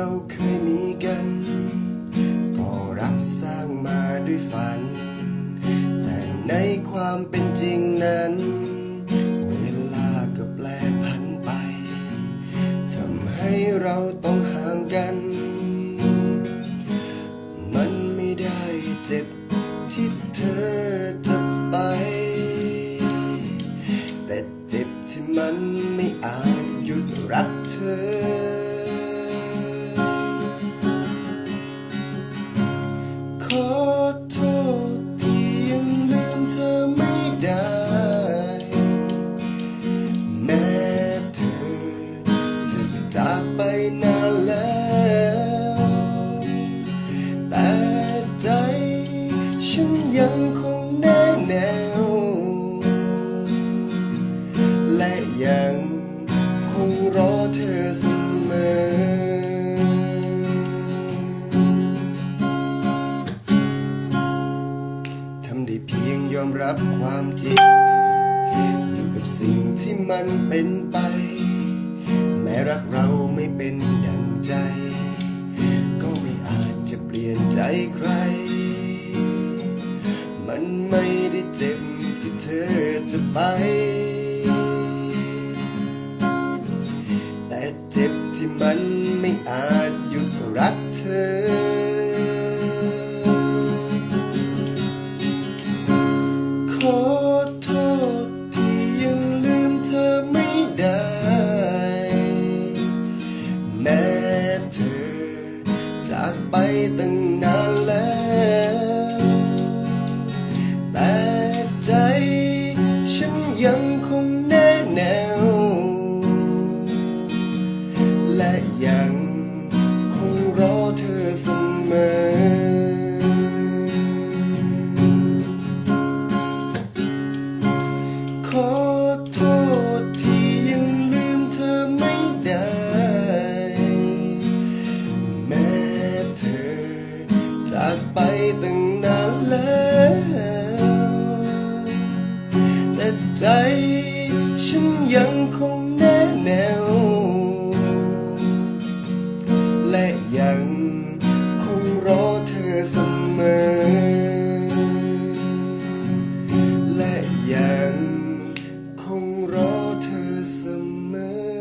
เราเคยมีกันพอรักสร้างมาด้วยฝัน แต่ในความเป็นจริงนั้น เวลาก็แปลผันไปทำให้เราต้องห่างกัน ไปนานแล้ว แต่ใจฉันยังคงแน่แนว และยังคงรอเธอเสมอ ทำได้เพียงยอมรับความจริง อยู่กับสิ่งที่มันเป็นไป แม้รักเรา เป็นดังใจ ก็ไม่อาจจะเปลี่ยนใจใคร มันไม่ได้เจ็บที่เธอจะไป แต่เจ็บที่มันไม่อาจากไปตั้ง ยังคงแน่แนว